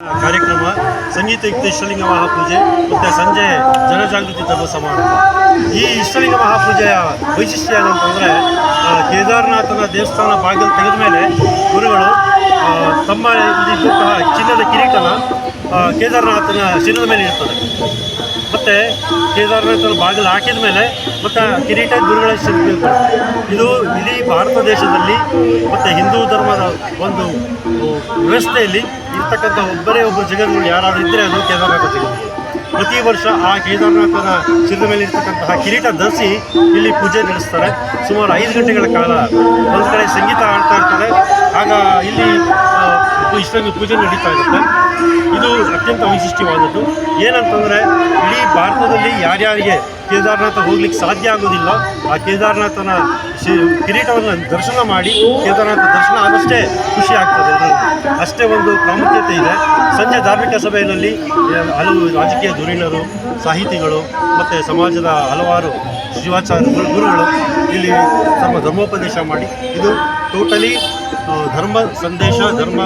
ಕಾರ್ಯಕ್ರಮ ಸಂಗೀತಯುಕ್ತ ಇಷ್ಟಲಿಂಗ ಮಹಾಪೂಜೆ, ಮತ್ತು ಸಂಜೆ ಜನಜಾಗೃತಿ ಧರ್ಮ ಸಮಾರಂಭ. ಈ ಇಷ್ಟಲಿಂಗ ಮಹಾಪೂಜೆಯ ವೈಶಿಷ್ಟ್ಯ ಏನಂತಂದರೆ ಕೇದಾರನಾಥನ ದೇವಸ್ಥಾನ ಬಾಗಿಲು ತೆಗೆದ ಮೇಲೆ ಗುರುಗಳು ತಮ್ಮ ಇದ್ದಂತಹ ಚಿನ್ನದ ಕಿರೀಟನ ಕೇದಾರನಾಥನ ಚಿನ್ನದ ಮೇಲೆ ಇರ್ತದೆ ಮತ್ತು ಕೇದಾರನಾಥನ ಬಾಗಿಲು ಹಾಕಿದ ಮೇಲೆ ಮತ್ತು ಕಿರೀಟ ಗುರುಗಳ ಶಿರದ ಇದು ಇಡೀ ಭಾರತ ದೇಶದಲ್ಲಿ ಮತ್ತು ಹಿಂದೂ ಧರ್ಮದ ಒಂದು ವ್ಯವಸ್ಥೆಯಲ್ಲಿ ಇರ್ತಕ್ಕಂಥ ಒಬ್ಬರೇ ಒಬ್ಬರು ಜಗನ್ಗಳು ಯಾರಾದರೂ ಇದ್ದರೆ ಅದು ಕೇದಾರನಾಥ ಪ್ರತಿ ವರ್ಷ ಆ ಕೇದಾರನಾಥನ ಶಿರದ ಮೇಲೆ ಇರ್ತಕ್ಕಂತಹ ಕಿರೀಟ ಧರಿಸಿ ಇಲ್ಲಿ ಪೂಜೆ ನಡೆಸ್ತಾರೆ. ಸುಮಾರು ಐದು ಗಂಟೆಗಳ ಕಾಲ ಒಂದು ಕಡೆ ಸಂಗೀತ ಆಡ್ತಾ ಇರ್ತಾರೆ. ಆಗ ಇಲ್ಲಿ ಇಷ್ಟೊಂದು ಪೂಜೆ ನಡೀತಾ ಇರುತ್ತೆ. ಇದು ಅತ್ಯಂತ ವೈಶಿಷ್ಟ್ಯವಾದದ್ದು. ಏನಂತಂದರೆ, ಇಡೀ ಭಾರತದಲ್ಲಿ ಯಾರ್ಯಾರಿಗೆ ಕೇದಾರನಾಥ ಹೋಗ್ಲಿಕ್ಕೆ ಸಾಧ್ಯ ಆಗೋದಿಲ್ಲ, ಆ ಕೇದಾರನಾಥನ ಶಿ ಕಿರೀಟವನ್ನು ದರ್ಶನ ಮಾಡಿ ಕೇದಾರನಾಥ ದರ್ಶನ ಆದಷ್ಟೇ ಖುಷಿ ಆಗ್ತದೆ. ಅಷ್ಟೇ ಒಂದು ಪ್ರಾಮುಖ್ಯತೆ ಇದೆ ಸಂಜೆ ಧಾರ್ಮಿಕ ಸಭೆಯಲ್ಲಿ ಹಲವು ರಾಜಕೀಯ ಧುರೀಣರು, ಸಾಹಿತಿಗಳು ಮತ್ತು ಸಮಾಜದ ಹಲವಾರು ಶಿವಾಚಾರ್ಯ ಗುರುಗಳು ಇಲ್ಲಿ ತಮ್ಮ ಧರ್ಮೋಪದೇಶ ಮಾಡಿ ಇದು ಟೋಟಲಿ ಆ, ಧರ್ಮ ಸಂದೇಶ ಧರ್ಮ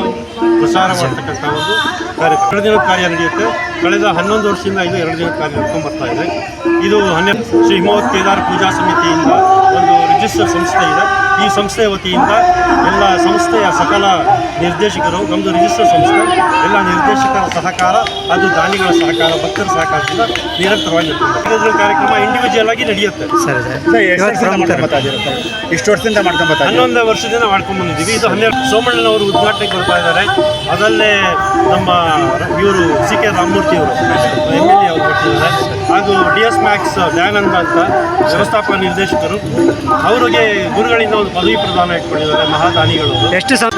ಪ್ರಸಾರ ಮಾಡ್ತಕ್ಕಂಥ ಒಂದು ಕಾರ್ಯ ಎರಡು ದಿನದ ಕಾರ್ಯ ನಡೆಯುತ್ತೆ. ಕಳೆದ ಹನ್ನೊಂದು ವರ್ಷದಿಂದ ಇದು ಎರಡು ದಿನದ ಕಾರ್ಯ ನಡ್ಕೊಂಡ್ಬರ್ತಾ ಇದೆ. ಇದು ಹನ್ನೆರಡು ಶ್ರೀ ಹಿಮವತ್ ಕೇದಾರ್ ಪೂಜಾ ಸಮಿತಿಯಿಂದ ಒಂದು ರಿಜಿಸ್ಟರ್ ಸಂಸ್ಥೆ ಇದೆ. ಈ ಸಂಸ್ಥೆಯ ವತಿಯಿಂದ ಎಲ್ಲ ಸಂಸ್ಥೆಯ ಸಕಲ ನಿರ್ದೇಶಕರು ನಮ್ಮದು ರಿಜಿಸ್ಟರ್ ಸಂಸ್ಥೆ ಎಲ್ಲ ನಿರ್ದೇಶಕರ ಸಹಕಾರ ಅದು ದಾನಿಗಳ ಸಹಕಾರ ಭಕ್ತರ ಸಹಕಾರದಿಂದ ನಿರಂತರವಾಗಿ ನಡೆಯುತ್ತೆ ಕಾರ್ಯಕ್ರಮ ಇಂಡಿವಿಜುವಲ್ ಆಗಿ ನಡೆಯುತ್ತೆ. ಸರಿ ಇಷ್ಟು ವರ್ಷದಿಂದ ಮಾಡ್ಕೊಂಡ್ ಬರ್ತಾ ಹನ್ನೊಂದು ವರ್ಷದಿಂದ ಮಾಡ್ಕೊಂಡು ಬಂದಿದ್ದೀವಿ. ಇದು ಹನ್ನೆರಡು ಸೋಮಣ್ಣನವರು ಉದ್ಘಾಟನೆ ಕೊಡ್ತಾ ಇದ್ದಾರೆ. ಅದಲ್ಲೇ ನಮ್ಮ ಇವರು ಸಿ ಕೆ ರಾಮಮೂರ್ತಿ ಅವರು ಎಂ ಎಲ್ ಎ ಅವರು ಕೊಟ್ಟಿದ್ದಾರೆ. ಹಾಗೂ ಡಿ ಎಸ್ ಮ್ಯಾಕ್ಸ್ ದಯಾನಂದ ಅಂತ ವ್ಯವಸ್ಥಾಪಕ ನಿರ್ದೇಶಕರು. ಅವರಿಗೆ ಗುರುಗಳಿಂದ ಒಂದು ಪದವಿ ಪ್ರದಾನ ಇಟ್ಕೊಂಡಿದ್ದಾರೆ ಮಹಾದಾನಿಗಳು. ಎಷ್ಟು ಸಹ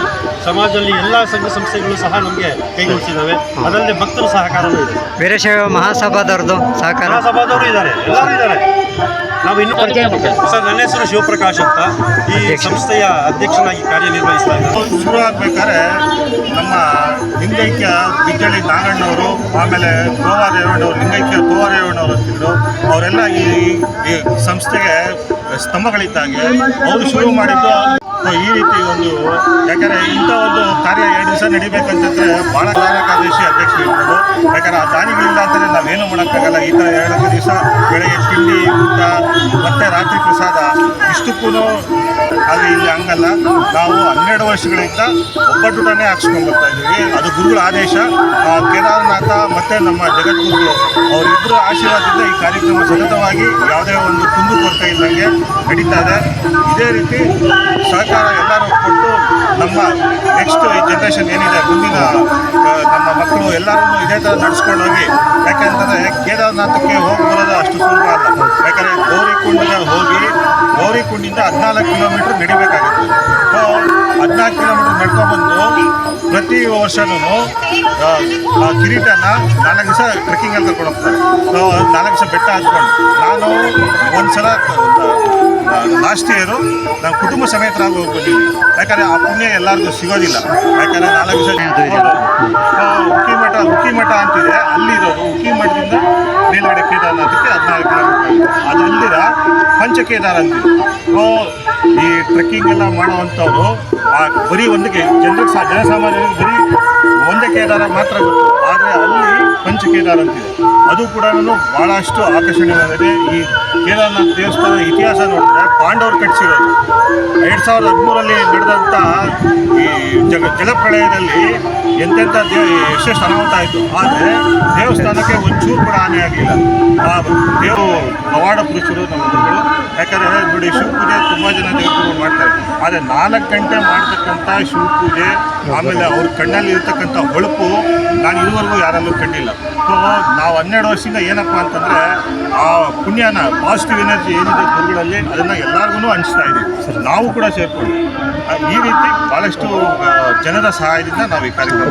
ಸಮಾಜದಲ್ಲಿ ಎಲ್ಲ ಸಂಘ ಸಂಸ್ಥೆಗಳು ಸಹ ನಮಗೆ ಕೈಗೊಳಿಸಿದ್ದಾವೆ ಅದಲ್ಲದೆ ಭಕ್ತರು ಸಹಕಾರವೂ ಇದೆ. ಬೇರೆ ಮಹಾಸಭಾದವ್ರದ್ದು ಸಹಕಾರ. ಮಹಾಸಭಾದವರು ಇದ್ದಾರೆ. ಎಲ್ಲರೂ ಇದ್ದಾರೆ. ನಾವು ಇನ್ನೂ ಸರ್ ನನ್ನ ಹೆಸರು ಶಿವಪ್ರಕಾಶ್ ಅಂತ ಈ. ಸಂಸ್ಥೆಯ ಅಧ್ಯಕ್ಷನಾಗಿ ಕಾರ್ಯನಿರ್ವಹಿಸ್ತಾ ಇದ್ದಾರೆ ಶುರು ಆಗ್ಬೇಕಾದ್ರೆ ನಮ್ಮ ಲಿಂಗೈಕ್ಯ ಬಿಜ್ಜಳ್ಳಿ ನಾಗಣ್ಣವರು ಆಮೇಲೆ ಗೋವಾ ರೇವಣ್ಣವರು ಲಿಂಗೈಕ್ಯ ಗೋವಾ ರೇವಣ್ಣವರು ಅಂತಿದ್ರು ಅವರೆಲ್ಲ ಈ ಈ ಸಂಸ್ಥೆಗೆ ಸ್ತಂಭಗಳಿದ್ದಂಗೆ ಅವರು ಶುರು ಮಾಡಿದ್ದು ಈ ರೀತಿ ಒಂದು ಯಾಕಂದರೆ ಇಂಥ ಒಂದು ಕಾರ್ಯ ಎರಡು ದಿವಸ ನಡಿಬೇಕಂತಂದ್ರೆ ಭಾಳ ಪ್ರಧಾನ ಕಾರ್ಯದರ್ಶಿ ಅಧ್ಯಕ್ಷರು ಇರ್ಬೋದು. ಯಾಕಂದ್ರೆ ಆ ದಾನಿಗಳಿಲ್ಲ ಅಂತಂದರೆ ನಾವೇನು ಮಾಡೋಕ್ಕಾಗಲ್ಲ. ಈ ತರ ಎರಡು ದಿವಸ ಬೆಳಗ್ಗೆ ತಿಂಡಿ, ಊಟ, ಮತ್ತು ರಾತ್ರಿ ಪ್ರಸಾದ ಇಷ್ಟಕ್ಕೂ ಅದು ಇಲ್ಲಿ ಹಂಗಲ್ಲ. ನಾವು ಹನ್ನೆರಡು ವರ್ಷಗಳಿಂದ ಒಬ್ಬಟ್ಟುಟನೇ ಹಾಕ್ಸ್ಕೊಂಡು ಬರ್ತಾ ಇದ್ದೀವಿ. ಅದು ಗುರುಗಳ ಆದೇಶ. ಕೇದಾರನಾಥ ಮತ್ತು ನಮ್ಮ ಜಗದ್ಗುರುಗಳು ಅವರಿಬ್ಬರ ಆಶೀರ್ವಾದದಿಂದ ಈ ಕಾರ್ಯಕ್ರಮ ಸತತವಾಗಿ ಯಾವುದೇ ಒಂದು ಕುಂದು ಕೊರತೆ ಇದ್ದಂಗೆ ನಡೀತಾ ಇದೆ. ಇದೇ ರೀತಿ ಸಹಕಾರ ಎಲ್ಲರೂ ಕೊಟ್ಟು ನಮ್ಮ ನೆಕ್ಸ್ಟ್ ಜನ್ರೇಷನ್ ಏನಿದೆ, ಮುಂದಿನ ನಮ್ಮ ಮಕ್ಕಳು ಎಲ್ಲರೂ ಇದೇ ಥರ ನಡ್ಸ್ಕೊಂಡೋಗಿ, ಯಾಕೆಂತಂದರೆ ಕೇದಾರನಾಥಕ್ಕೆ ಹೋಗಿ ಬರೋದು ಅಷ್ಟು ಸುಲಭ ಅಲ್ಲ. ಯಾಕಂದರೆ ಗೌರಿಕುಂಡದ ಹೋಗಿ ಗೌರಿಕುಂಡಿಂದ ಹದಿನಾಲ್ಕು ಕಿಲೋಮೀಟ್ರ್ ನಡಿಬೇಕಾಗಿತ್ತು. ಸೊ ಹದಿನಾಲ್ಕು ಕಿಲೋಮೀಟ್ರ್ ನಡ್ಕೊಬಂದು ಪ್ರತಿ ವರ್ಷನೂ ಆ ಕಿರೀಟನ ನಾಲ್ಕು ದಿವಸ ಟ್ರೆಕ್ಕಿಂಗಲ್ಲಿ ಕರ್ಕೊಂಡು ಹೋಗ್ತಾರೆ. ಸೊ ನಾಲ್ಕು ದಿವಸ ಬೆಟ್ಟ ಹತ್ಕೊಂಡು ನಾನು ಒಂದು ಸಲ ಲಾಸ್ಟ್ ಇಯರು ನಾವು ಕುಟುಂಬ ಸಮೇತರಾಗಿ ಹೋಗ್ಬಿಟ್ಟಿದ್ವಿ ಯಾಕಂದರೆ ಆ ಪುಣ್ಯ ಎಲ್ಲರಿಗೂ ಸಿಗೋದಿಲ್ಲ. ಯಾಕಂದರೆ ನಾಲ್ಕು ದಿವಸ. ಉಕ್ಕಿ ಮಠ ಉಕ್ಕಿ ಮಠ ಅಂತಿದೆ. ಅಲ್ಲಿರೋದು ಉಕ್ಕಿ ಮಠದಿಂದ ಮೇಲ್ಗಡೆ ಅನ್ನೋದಕ್ಕೆ ಹದಿನಾಲ್ಕು ಕಿಲೋಮೀಟರ್ ಅದು ಅಲ್ಲಿರ ಪಂಚಕೇದಾರ ಅಂತ ಈ ಟ್ರೆಕ್ಕಿಂಗ್ ಎಲ್ಲ ಮಾಡುವಂಥವ್ರು, ಆ ಬರೀ ಒಂದಕ್ಕೆ, ಜನರಿಗೆ ಜನಸಾಮಾನ್ಯರಿಗೆ ಬರೀ ಒಂದೇ ಕೇದಾರ ಮಾತ್ರ ಗೊತ್ತು. ಆದರೆ ಅಲ್ಲಿ ಪಂಚಕೇದಾರ ಅಂತಿದೆ ಅದು ಕೂಡ ಭಾಳಷ್ಟು ಆಕರ್ಷಣೀಯವಾಗಿದೆ ಈ ಕೇದಾರನಾಥ ದೇವಸ್ಥಾನದ ಇತಿಹಾಸ ನೋಡಿದ್ರೆ ಪಾಂಡವರು ಕಟ್ಟಿಸಿರೋದು. ಎರಡು ಸಾವಿರದ ಹದಿಮೂರಲ್ಲಿ ನಡೆದಂಥ ಈ ಜಗ, ಜಲಪ್ರಳಯದಲ್ಲಿ ಎಂತೆಂಥ ದೇವ ಯಶಸ್ಸು ಅನಾಹುತ ಆಯಿತು ಆದರೆ ದೇವಸ್ಥಾನಕ್ಕೆ ಒಂಚೂರು ಕೂಡ ಹಾನಿ ಆಗಲಿಲ್ಲ. ಆ ದೇವರು ಪವಾಡ ಪುರುಷರು ನಮ್ಮ ಗುರುಗಳು. ಯಾಕಂದರೆ ನೋಡಿ, ಶಿವಪೂಜೆ ತುಂಬ ಜನ ದೇವರು ಮಾಡ್ತಾರೆ. ಆದರೆ ನಾಲ್ಕು ಗಂಟೆ ಮಾಡ್ತಕ್ಕಂಥ ಶಿವಪೂಜೆ, ಆಮೇಲೆ ಅವ್ರ ಕಣ್ಣಲ್ಲಿ ಇರ್ತಕ್ಕಂಥ ಹೊಳಪು ನಾನು ಇದುವರೆಗೂ ಯಾರಲ್ಲೂ ಕಂಡಿಲ್ಲ. ಸೊ ನಾವು ಹನ್ನೆರಡು ವರ್ಷದಿಂದ ಏನಪ್ಪ ಅಂತಂದರೆ, ಆ ಪುಣ್ಯನ ಪಾಸಿಟಿವ್ ಎನರ್ಜಿ ಏನಿದೆ ಗುರುಗಳಲ್ಲಿ, ಅದನ್ನು ಎಲ್ಲರಿಗೂ ಹಂಚ್ತಾ ಇದ್ದೀವಿ ನಾವು ಕೂಡ ಸೇರ್ಕೊಂಡು. ಈ ರೀತಿ ಭಾಳಷ್ಟು ಜನರ ಸಹಾಯದಿಂದ ನಾವು ಈ ಕಾರ್ಯಕ್ರಮ